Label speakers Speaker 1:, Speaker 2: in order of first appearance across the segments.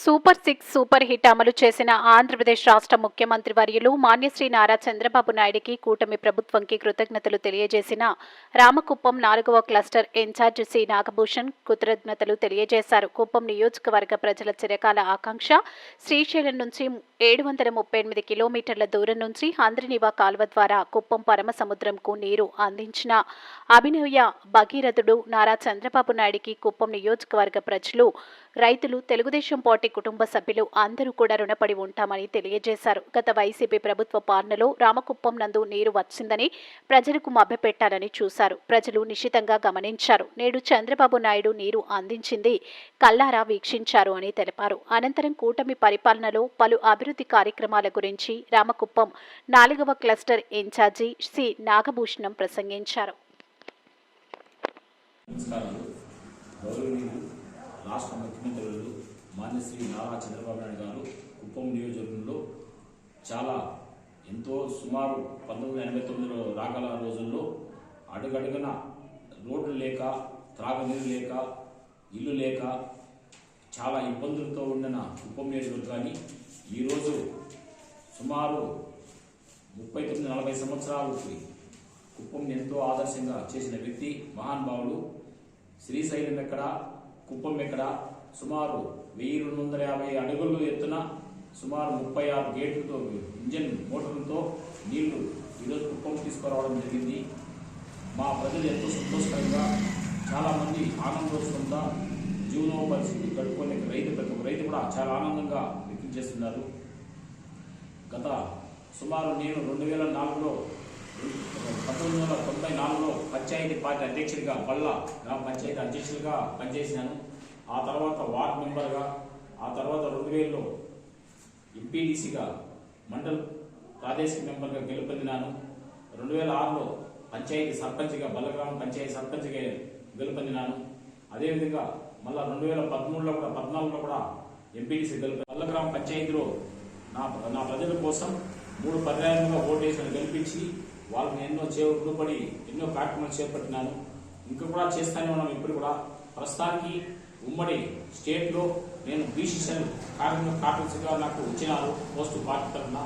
Speaker 1: Super six super hit అమలు చేసిన ఆంధ్రప్రదేశ్ రాష్ట్ర ముఖ్యమంత్రి వర్యులు మాన్యశ్రీ నారా చంద్రబాబు నాయుడికి కూటమి ప్రభుత్వంకి కృతజ్ఞతలు తెలియజేసిన రామకుప్పం నాలుగవ క్లస్టర్ ఇన్ఛార్జ్ సి నాగభూషణ్ కృతజ్ఞతలు తెలియజేశారు. కుప్పం నియోజకవర్గ ప్రజల చిరకాల ఆకాంక్ష. శ్రీశైలం నుంచి ఏడు వందల ముప్పై ఎనిమిది కిలోమీటర్ల దూరం నుంచి హంద్రినివా కాల్వ ద్వారా కుప్పం పరమ సముద్రంకు నీరు అందించిన అభినయ భగీరథుడు నారా చంద్రబాబు నాయుడికి కుప్పం నియోజకవర్గ ప్రజలు రైతులు తెలుగుదేశం పార్టీ కుటుంబ సభ్యులు అందరూ కూడా రుణపడి ఉంటామని తెలియజేశారు. గత వైసీపీ ప్రభుత్వ పాలనలో రామకుప్పం నందు నీరు వచ్చిందని ప్రజలకు మభ్యపెట్టాలని చూశారు. ప్రజలు నిశితంగా గమనించారు. నేడు చంద్రబాబు నాయుడు నీరు అందించింది కల్లారా వీక్షించారు అని తెలిపారు. అనంతరం కూటమి పరిపాలనలో పలు అభివృద్ధి కార్యక్రమాల గురించి రామకుప్పం నాలుగవ క్లస్టర్ ఇన్ఛార్జి సి నాగభూషణం ప్రసంగించారు.
Speaker 2: నమస్కారాలు గౌరవనీయులు రాష్ట్ర ముఖ్యమంత్రులు మాన్యశ్రీ నారా చంద్రబాబు నాయుడు గారు కుప్పం నియోజకవర్గంలో చాలా ఎంతో సుమారు పంతొమ్మిది వందల ఎనభై తొమ్మిదిలో రాగల రోజుల్లో అడుగడుగున రోడ్లు లేక త్రాగునీరు లేక ఇల్లు లేక చాలా ఇబ్బందులతో ఉండిన కుప్పం నియోజకవర్గాన్ని ఈరోజు సుమారు ముప్పై తొమ్మిది నలభై సంవత్సరాలకి కుప్పం ఎంతో ఆదర్శంగా చేసిన వ్యక్తి మహానుభావుడు శ్రీశైలం ఎక్కడ కుప్పం ఎక్కడ సుమారు వెయ్యి రెండు వందల యాభై అడుగులు ఎత్తున సుమారు ముప్పై ఆరు గేట్లతో ఇంజన్ మోటార్లతో నీళ్ళు ఈరోజు కుప్పం తీసుకురావడం జరిగింది. మా ప్రజలు ఎంతో సంతోషకరంగా చాలామంది ఆనందోత్సవంగా జీవనోపరిస్థితి గడుపుకునే రైతు ప్రతి ఒక్క రైతు కూడా చాలా ఆనందంగా వ్యక్తం చేస్తున్నారు. గత సుమారు నేను రెండు వేల నాలుగులో పంతొమ్మిది వందల తొంభై నాలుగులో పంచాయతీ పార్టీ అధ్యక్షుడిగా బల్ల గ్రామ పంచాయతీ అధ్యక్షుడిగా పనిచేసినాను. ఆ తర్వాత వార్డ్ మెంబర్గా ఆ తర్వాత రెండు వేలలో ఎంపీడీసీగా మండల్ ప్రాదేశిక మెంబర్గా గెలుపొందినాను. రెండు వేల ఆరులో పంచాయతీ సర్పంచ్గా బల్లగ్రామ పంచాయతీ సర్పంచ్గా గెలుపొందినాను. అదేవిధంగా మళ్ళా రెండు వేల పదమూడులో కూడా పద్నాలుగులో కూడా ఎంపీడీసీ గెలుపు బల్లగ్రామ పంచాయతీలో నా నా ప్రజల కోసం మూడు పర్యాయంగా ఓటేసిన గెలిపించి వాళ్ళని ఎన్నో చేపడి ఎన్నో కార్యక్రమాలు చేపట్టినాను. ఇంకా కూడా చేస్తానే ఉన్నాం ఇప్పుడు కూడా. ప్రస్తుతానికి ఉమ్మడి స్టేట్లో నేను బీసీసీఎల్ కార్మిక కార్మికులుగా నాకు వచ్చినారు. పోస్టు పార్టీ తరఫున.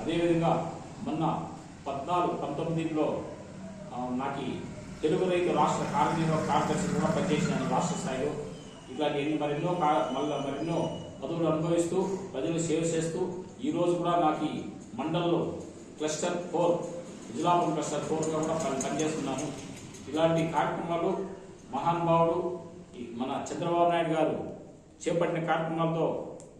Speaker 2: అదేవిధంగా మొన్న పద్నాలుగు పంతొమ్మిదిలో నాకు తెలుగు రైతు రాష్ట్ర కార్మిక కార్యదర్శి కూడా పనిచేసినాను రాష్ట్ర స్థాయిలో. ఇట్లా నేను మరెన్నో మళ్ళీ మరెన్నో పదవులు అనుభవిస్తూ ప్రజలు సేవ చేస్తూ ఈరోజు కూడా నాకు మండలంలో క్లస్టర్ ఫోర్ విజయలాపురం క్లస్టర్ ఫోర్గా కూడా పని పనిచేస్తున్నాను. ఇలాంటి కార్యక్రమాలు మహానుభావుడు మన చంద్రబాబు నాయుడు గారు చేపట్టిన కార్యక్రమాలతో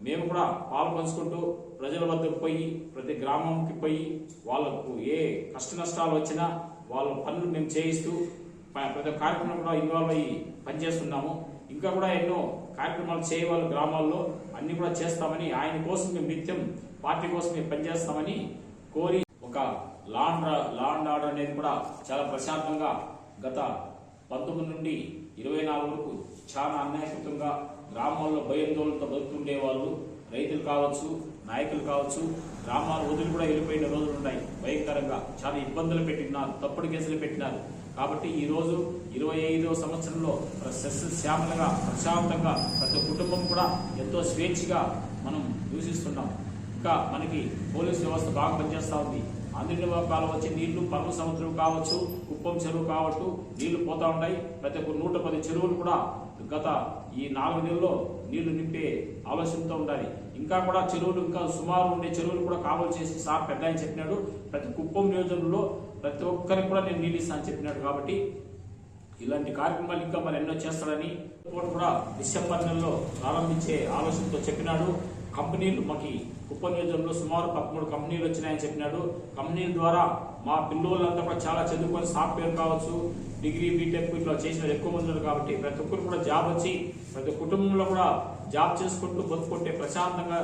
Speaker 2: మేము కూడా పాలు పంచుకుంటూ ప్రజల వద్దకు పోయి ప్రతి గ్రామంకి పోయి వాళ్ళకు ఏ కష్ట నష్టాలు వచ్చినా వాళ్ళ పనులు మేము చేయిస్తూ ప- ప్రతి కార్యక్రమం కూడా ఇన్వాల్వ్ అయ్యి పనిచేస్తున్నాము. ఇంకా కూడా ఎన్నో కార్యక్రమాలు చేయవాళ్ళ గ్రామాల్లో అన్ని కూడా చేస్తామని ఆయన కోసం మేము నిత్యం పార్టీ కోసం మేము పనిచేస్తామని కోరి ఒక లాండ్ లాండ్ ఆర్డర్ అనేది కూడా చాలా ప్రశాంతంగా గత పంతొమ్మిది నుండి ఇరవై నాలుగుకు చాలా అన్యాయకృతంగా గ్రామాల్లో భయాందోళనతో బతుకుండే వాళ్ళు రైతులు కావచ్చు నాయకులు కావచ్చు గ్రామాలు వదిలి కూడా వెళ్ళిపోయిన రోజులు ఉన్నాయి. భయంకరంగా. చాలా ఇబ్బందులు పెట్టినారు. తప్పుడు కేసులు పెట్టినారు. కాబట్టి ఈ రోజు ఇరవై ఐదవ సంవత్సరంలో శ్యామలంగా ప్రశాంతంగా ప్రతి కుటుంబం కూడా ఎంతో స్వేచ్ఛగా మనం దూషిస్తున్నాం ఇంకా మనకి పోలీస్ వ్యవస్థ బాగా పనిచేస్తూ ఉంది. ఆంధ్రనివా కాలం వచ్చే నీళ్ళు పర్వ సముద్రం కావచ్చు కుప్పం చెరువు కావచ్చు నీళ్ళు పోతా ఉన్నాయి. ప్రతి ఒక్క నూట పది చెరువులు కూడా గత ఈ నాలుగు నెలల్లో నీళ్ళు నింపే ఆలోచనతో ఉండాలి. ఇంకా కూడా చెరువులు ఇంకా సుమారు ఉండే చెరువులు కూడా కావాలి చేసి సార్ పెద్ద ఆయన చెప్పినాడు. ప్రతి కుప్పం నియోజకంలో ప్రతి ఒక్కరికి కూడా నేను నీళ్ళు ఇస్తాను చెప్పినాడు కాబట్టి ఇలాంటి కార్యక్రమాలు ఇంకా మరి ఎన్నో చేస్తాడని కూడా డిసెంబర్ నెలలో ప్రారంభించే ఆలోచనతో చెప్పినాడు. కంపెనీలు మాకు కుప్పం నియోజకంలో సుమారు పదమూడు కంపెనీలు వచ్చినాయని చెప్పినాడు. కంపెనీల ద్వారా మా పిల్లలంతా కూడా చాలా చదువుకొని సాఫ్ట్వేర్ కావచ్చు డిగ్రీ బీటెక్ ఇట్లా చేసిన ఎక్కువ మంది ఉన్నారు కాబట్టి ప్రతి ఒక్కరు కూడా జాబ్ వచ్చి ప్రతి కుటుంబంలో కూడా జాబ్ చేసుకుంటూ బతుకుంటే ప్రశాంతంగా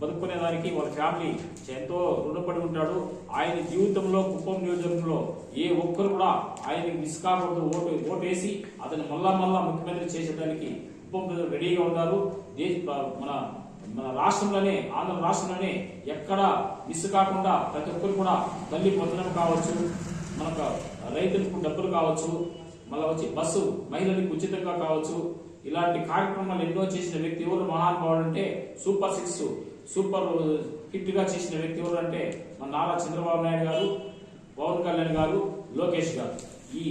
Speaker 2: బతుకునే దానికి వాళ్ళ ఫ్యామిలీ ఎంతో రుణపడి ఉంటాడు. ఆయన జీవితంలో కుప్పం నియోజకవర్గంలో ఏ ఒక్కరు కూడా ఆయనకి మిస్ కాకూడదు ఓటు ఓటు వేసి అతను మళ్ళా మళ్ళా ముఖ్యమంత్రి చేసేదానికి కుప్పం ప్రజలు రెడీగా ఉన్నారు. దేశ మన మన రాష్ట్రంలోనే ఆంధ్ర రాష్ట్రంలోనే ఎక్కడ మిస్ కాకుండా ప్రతి ఒక్కరు కూడా తల్లి పొందడం కావచ్చు మనకు రైతులకు డబ్బులు కావచ్చు మళ్ళీ వచ్చి బస్సు మహిళలకు ఉచితంగా కావచ్చు ఇలాంటి కార్యక్రమాలు ఎన్నో చేసిన వ్యక్తి ఎవరు? మహానుభావుడు అంటే సూపర్ సిక్స్ సూపర్ హిట్గా చేసిన వ్యక్తి ఎవరు అంటే మన నారా చంద్రబాబు నాయుడు గారు పవన్ కళ్యాణ్ గారు లోకేష్ గారు. ఈ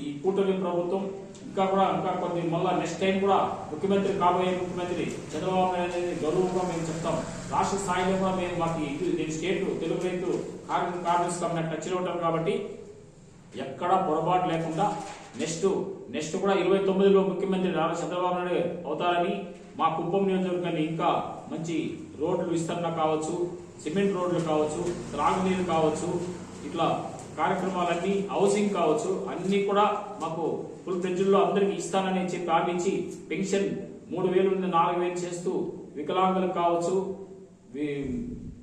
Speaker 2: ఈ కూటమి ప్రభుత్వం ఇంకా కూడా ఇంకా కొన్ని మళ్ళీ నెక్స్ట్ టైం కూడా ముఖ్యమంత్రి కాబోయే ముఖ్యమంత్రి చంద్రబాబు నాయుడు అనేది గౌరవంగా మేము చెప్తాం. రాష్ట్ర స్థాయిలో కూడా మేము మాకు ఇది నేను స్టేట్ తెలుగు రైతు కార్మిక కార్మిక నాకు టచ్ ఉంటాం కాబట్టి ఎక్కడ పొరపాటు లేకుండా నెక్స్ట్ నెక్స్ట్ కూడా ఇరవై తొమ్మిదిలో ముఖ్యమంత్రి నారా చంద్రబాబు నాయుడు అవుతారని మా కుప్పం నియోజకవర్గాన్ని ఇంకా మంచి రోడ్లు విస్తరణ కావచ్చు సిమెంట్ రోడ్లు కావచ్చు త్రాగునీరు కావచ్చు ఇట్లా కార్యక్రమాలన్నీ హౌసింగ్ కావచ్చు అన్ని కూడా మాకు ఫుల్ ఫ్లెడ్జ్లో అందరికి ఇస్తానని చెప్పి ఆపించి పెన్షన్ మూడు వేలు నుండి నాలుగు వేలు చేస్తూ వికలాంగులకు కావచ్చు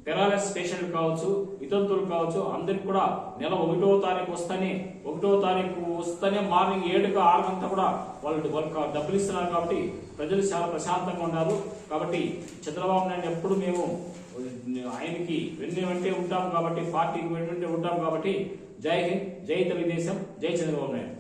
Speaker 2: పెరాలెస్ పేషెంట్లు కావచ్చు వితంతులు కావచ్చు అందరికి కూడా నెల ఒకటో తారీఖు వస్తేనే ఒకటో తారీఖు వస్తేనే మార్నింగ్ ఏడుగా ఆరు గంట కూడా వాళ్ళు వాళ్ళకి డబ్బులు ఇస్తున్నారు కాబట్టి ప్రజలు చాలా ప్రశాంతంగా ఉన్నారు. కాబట్టి చంద్రబాబు నాయుడు ఎప్పుడు మేము ఆయనకి వెన్ను వెంటే ఉంటాం కాబట్టి పార్టీకి వెన్ను వెంటే ఉంటాం కాబట్టి జై హింద్ జై తెలుగుదేశం జై చంద్రబాబు నాయుడు